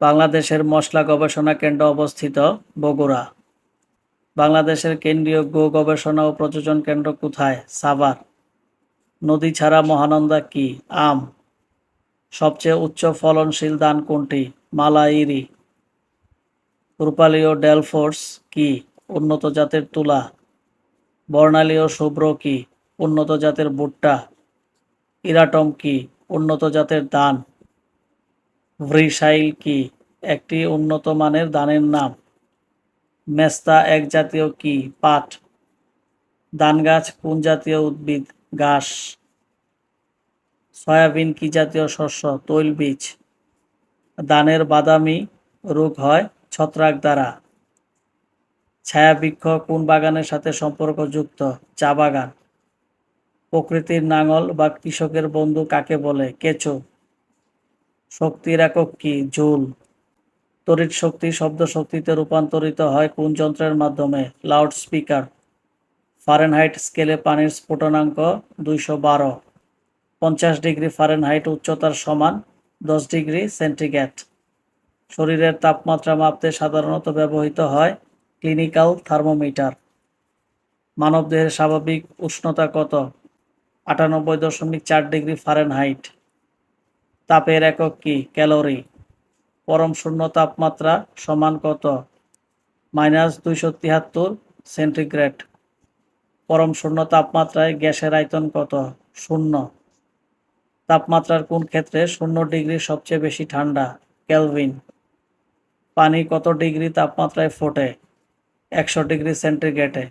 বাংলাদেশের মশলা গবেষণা কেন্দ্র অবস্থিত বগুড়া। বাংলাদেশের কেন্দ্রীয় গো গবেষণা ও প্রযোজন কেন্দ্র কোথায়? সাভার। নদী ছাড়া মহানন্দা কি? আম। সবচেয়ে উচ্চ ফলনশীল ধান কোনটি? মালাইরি। রূপালী ও ডেলফোর্স কি? উন্নত জাতের তুলা। বর্ণালী ও শুভ্র কি? উন্নত জাতের ভুট্টা। ইরাটম কি? উন্নত জাতের ধান। ভ্রিসাইল কি? একটি উন্নত মানের ধানের নাম। মেস্তা এক জাতীয় কি? পাট। ধান গাছ কোন জাতীয় উদ্ভিদ? ঘাস। সয়াবিন কি জাতীয় শস্য? তৈলবীজ দানের বাদামি রোগ হয় ছত্রাক দ্বারা। ছায়াবৃক্ষ কোন বাগানের সাথে সম্পর্কযুক্ত? চা বাগান। প্রকৃতির নাঙল বা কৃষকের বন্ধু কাকে বলে? কেঁচো। শক্তির একক কি? জুল। তড়িৎ শক্তি শব্দ শক্তিতে রূপান্তরিত হয় কোন যন্ত্রের মাধ্যমে? Loud speaker. ফারেনহাইট স্কেলে পানির স্ফুটনাঙ্ক দুইশো বারো। পঞ্চাশ ডিগ্রি ফারেনহাইট উচ্চতার সমান দশ ডিগ্রি সেন্টিগ্রেড। শরীরের তাপমাত্রা মাপতে সাধারণত ব্যবহৃত হয় ক্লিনিক্যাল থার্মোমিটার। মানবদেহের স্বাভাবিক উষ্ণতা কত? আটানব্বই দশমিক চার ডিগ্রি ফারেনহাইট। তাপের একক কি? ক্যালোরি। পরম শূন্য তাপমাত্রা সমান কত? মাইনাস দুইশো তিয়াত্তর সেন্টিগ্রেড। পরম শূন্য তাপমাত্রায় গ্যাসের আয়তন কত? শূন্য। তাপমাত্রার কোন ক্ষেত্রে শূন্য ডিগ্রি সবচেয়ে বেশি ঠান্ডা? ক্যালভিন পানি কত ডিগ্রি তাপমাত্রায় ফোটে? একশো ডিগ্রি সেন্টিগ্রেডে।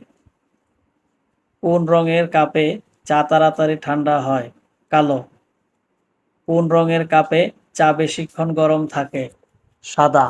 কোন রঙের কাপে চা তাড়াতাড়ি ঠান্ডা হয়? কালো। কোন রঙের কাপে চা বেশিক্ষণ গরম থাকে? সাদা।